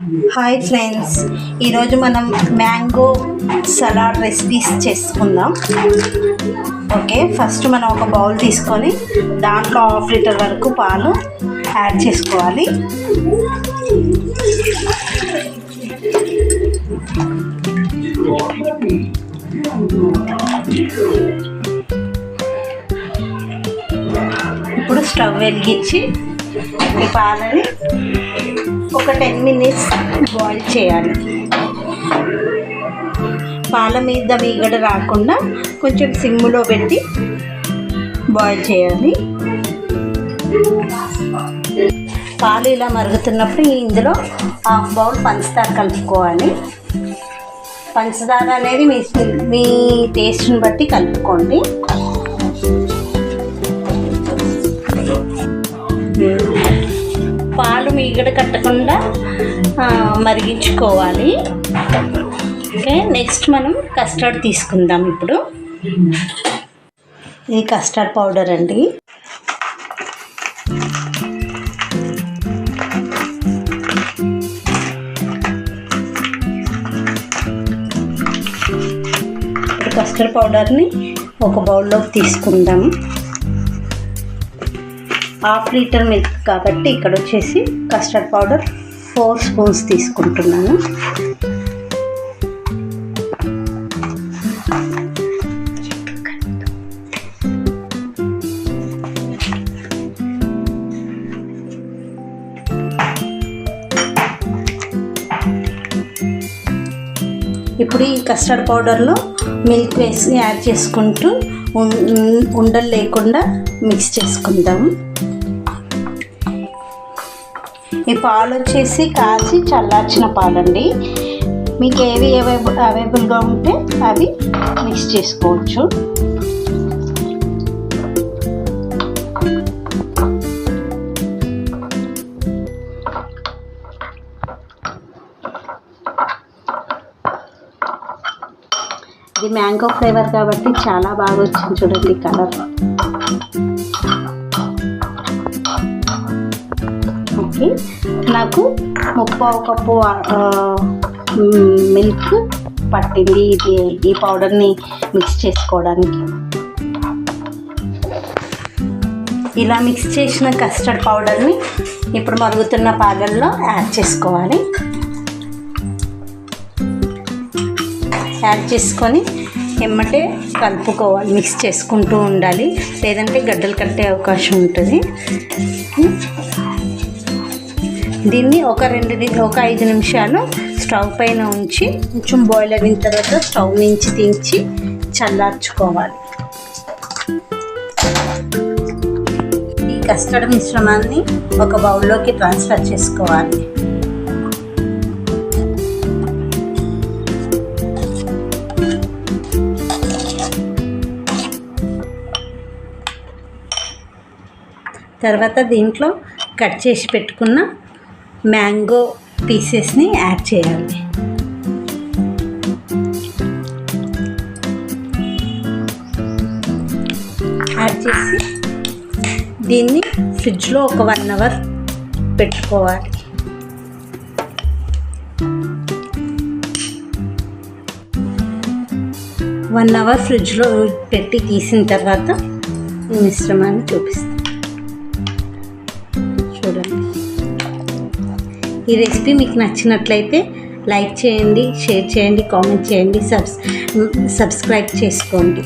Hi friends ఈరోజు మనం mango salad recipes చేసుకుందాం. ఓకే ఫస్ట్ మనం ఒక బౌల్ తీసుకొని దాంట్లో హాఫ్ లీటర్ వరకు పాలు యాడ్ చేసుకోవాలి. ఇప్పుడు స్టవ్ వెలిగించి ఈ పాలని ఒక టెన్ మినిట్స్ బాయిల్ చేయాలి. పాల మీద మీగడ రాకుండా కొంచెం సిమ్ములో పెట్టి బాయిల్ చేయాలి. పాలు ఇలా మరుగుతున్నప్పుడు ఇందులో హాఫ్ బౌల్ పంచదార కలుపుకోవాలి. పంచదార అనేది మీ మీ టేస్ట్ని బట్టి కలుపుకోండి. మీగడ కట్టకుండా మరిగించుకోవాలి. ఓకే నెక్స్ట్ మనం కస్టర్డ్ తీసుకుందాం ఇప్పుడు. ఇది కస్టర్డ్ పౌడర్ అండి. కస్టర్డ్ పౌడర్ని ఒక బౌల్లోకి తీసుకుందాం. హాఫ్ లీటర్ మిల్క్ కాబట్టి ఇక్కడ వచ్చేసి కస్టర్డ్ పౌడర్ ఫోర్ స్పూన్స్ తీసుకుంటున్నాను. ఇప్పుడు ఈ కస్టర్డ్ పౌడర్లో మిల్క్ వేసి యాడ్ చేసుకుంటూ ఉండలు లేకుండా మిక్స్ చేసుకుందాం ఈ పాలు వచ్చేసి కాచి చల్లార్చిన పాలండి. మీకు ఏవి అవైలబుల్ అవైలబుల్గా ఉంటే అవి మిక్స్ చేసుకోవచ్చు. ఇది మ్యాంగో ఫ్లేవర్ కాబట్టి చాలా బాగా వచ్చింది చూడండి కలర్. ఓకే. నాకు ముప్పావు కప్పు మిల్క్ పట్టింది. ఇది ఈ పౌడర్ని మిక్స్ చేసుకోవడానికి. ఇలా మిక్స్ చేసిన కస్టర్డ్ పౌడర్ని ఇప్పుడు మరుగుతున్న పాలల్లో యాడ్ చేసుకోవాలి. యాడ్ చేసుకొని ఎమ్మటే కలుపుకోవాలి మిక్స్ చేసుకుంటూ ఉండాలి. లేదంటే గడ్డలు కట్టే అవకాశం ఉంటుంది. దీన్ని ఒక రెండు ఒక ఐదు నిమిషాలు స్టవ్ పైన ఉంచి కొంచెం బాయిల్ అయిన తర్వాత స్టవ్ నుంచి దించి చల్లార్చుకోవాలి. ఈ కస్టర్డ్ మిశ్రమాన్ని ఒక బౌల్లోకి ట్రాన్స్ఫర్ చేసుకోవాలి. తర్వాత దీంట్లో కట్ చేసి పెట్టుకున్న మ్యాంగో పీసెస్ని యాడ్ చేయాలి. యాడ్ చేసి దీన్ని ఫ్రిడ్జ్లో ఒక వన్ అవర్ పెట్టుకోవాలి. వన్ అవర్ ఫ్రిడ్జ్లో పెట్టి తీసిన తర్వాత మిశ్రమాన్ని చూపిస్తాను. ఈ రెసిపీ మీకు నచ్చినట్లయితే లైక్ చేయండి షేర్ చేయండి కామెంట్ చేయండి సబ్స్ సబ్స్క్రైబ్ చేసుకోండి.